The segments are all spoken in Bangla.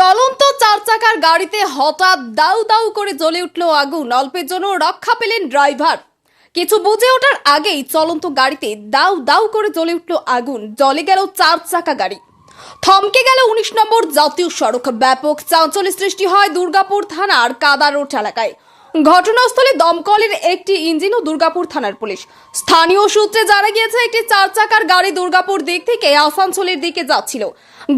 চলন্ত চার চাকার গাড়িতে হঠাৎ দাউ দাউ করে জ্বলে উঠল আগুন। অল্পের জন্য রক্ষা পেলেন ড্রাইভার। কিছু বুঝে ওঠার আগেই চলন্ত গাড়িতে দাউ দাউ করে জ্বলে উঠল আগুন। জ্বলে গেল চার চাকা গাড়ি। থমকে গেল উনিশ নম্বর জাতীয় সড়ক। ব্যাপক চাঞ্চল্য সৃষ্টি হয় দুর্গাপুর থানার কাদা রোড এলাকায়। ঘটনাস্থলে দমকলের একটি ইঞ্জিন ও দুর্গাপুর থানার পুলিশ। স্থানীয় সূত্রে জানা গিয়েছে, একটি চার চাকার গাড়ি দুর্গাপুর দিক থেকে আসানসোলের দিকে যাচ্ছিল।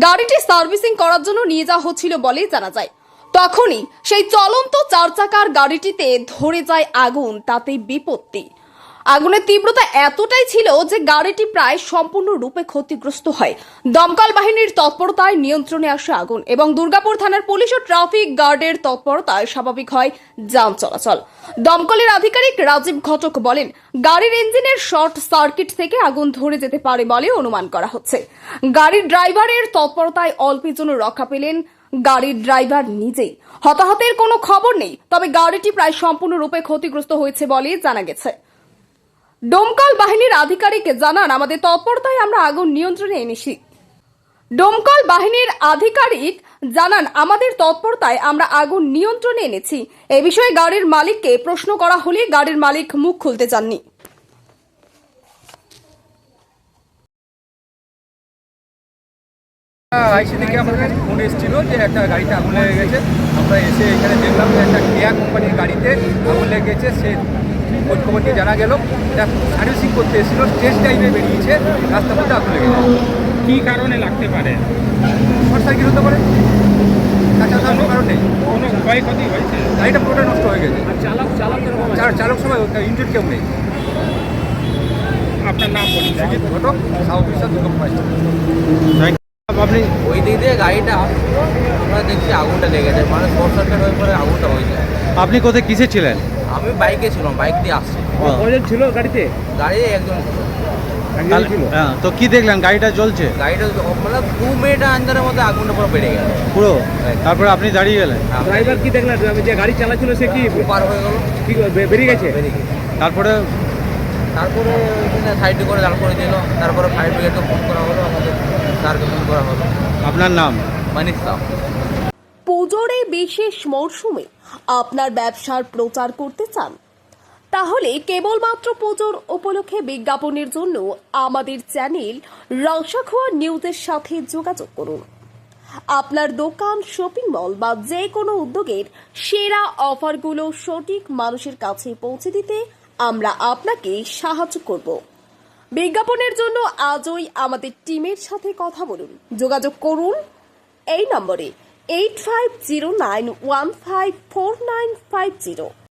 গাড়িটি সার্ভিসিং করার জন্য নিয়ে যাওয়া হচ্ছিল বলেই জানা যায়। তখনই সেই চলন্ত চার চাকার গাড়িটিতে ধরে যায় আগুন তাতে বিপত্তি। আগুনের তীব্রতা এতটাই ছিল যে গাড়িটি প্রায় সম্পূর্ণরূপে ক্ষতিগ্রস্ত হয়। দমকল বাহিনীর তৎপরতায় নিয়ন্ত্রণে আসে আগুন এবং দুর্গাপুর থানার পুলিশ ও ট্রাফিক গার্ডের তৎপরতায় স্বাভাবিক হয় যান চলাচল। দমকলের আধিকারিক রাজীব ঘটক বলেন, গাড়ির ইঞ্জিনের শর্ট সার্কিট থেকে আগুন ধরে যেতে পারে বলে অনুমান করা হচ্ছে। গাড়ির ড্রাইভারের তৎপরতায় অল্পের জন্য রক্ষা পেলেন গাড়ির ড্রাইভার নিজেই। হতাহতের কোনো খবর নেই, তবে গাড়িটি প্রায় সম্পূর্ণরূপে ক্ষতিগ্রস্ত হয়েছে বলে জানা গেছে। ডোমকল বাহিনীর আধিকারিক জানান, আমাদের তৎপরতায় আমরা আগুন নিয়ন্ত্রণে এনেছি। ডোমকল বাহিনীর আধিকারিক জানান, আমাদের তৎপরতায় আমরা আগুন নিয়ন্ত্রণে এনেছি। এ বিষয়ে গাড়ির মালিককে প্রশ্ন করা হলে গাড়ির মালিক মুখ খুলতে চাননি। আইসি থেকে কাছে ফোন এসেছিল যে একটা গাড়িতে আগুন লেগে গেছে। আমরা এসে এখানে দেখলাম যে একটা কেয়া কোম্পানির গাড়িতে আগুন লেগে গেছে, সে খোঁজ খবর নিয়ে জানা গেল এটা সার্ভিসিং করতে এসেছিল স্টেজ টাইমে বেরিয়েছে রাস্তার মধ্যে আগুন লেগে গেছে। কি কারণে লাগতে পারে? শর্ট সার্কিট হতে পারে তাছাড়া কোনো কারণ নেই। কোনো ক্ষয়ক্ষতি হয়েছে? গাড়িটা পুরোটা নষ্ট হয়ে গেছে। চালক চালক চার চালক সময় ইঞ্জুর কেউ নেই। আপনার নাম বলুন। সুজিত ঘটক সাউথ বিশ্বাস দুর্গম আপনি ওই দিক দিয়ে গাড়িটা আমরা দেখছি আগুনটা লেগেছে মানে শর্ট সার্কিট হয়ে পরে আগুনটা হয়েছে। আপনি কোথায় কিসে ছিলেন? আমি বাইকে ছিলাম বাইক দিয়ে আসছি। কজন ছিল গাড়িতে? গাড়ি একজন ছিল। হ্যাঁ, তো কি দেখলেন? গাড়িটা জ্বলছে? গাড়িটা মানে দু মিনিট আন্দারের মধ্যে আগুনটা পুরো বেড়ে গেল। পুরো? তারপরে আপনি দাঁড়িয়ে গেলেন? ড্রাইভার কি দেখলেন? যে গাড়ি চালাচ্ছিল সে কি পার হয়ে গেল। কি বেরিয়ে গেছে? তারপরে? তারপরে সাইডে করে দাঁড় করে দিল। তারপরে ফায়ার ব্রিগেডকে ফোন করা হলো। করা হলো আপনার নাম? মানিস সাহ। পুজোর এই বিশেষ মরশুমে আপনার ব্যবসার প্রচার করতে চান? তাহলে কেবলমাত্র পুজোর উপলক্ষে বিজ্ঞাপনের জন্য আমাদের চ্যানেল রসাখোয়া নিউজের সাথে যোগাযোগ করুন। আপনার দোকান শপিং মল বা যে কোনো উদ্যোগের সেরা অফারগুলো সঠিক মানুষের কাছে পৌঁছে দিতে আমরা আপনাকে সাহায্য করব। বিজ্ঞাপনের জন্য আজই আমাদের টিমের সাথে কথা বলুন। যোগাযোগ করুন এই নম্বরে eight five zero nine one five four nine five zero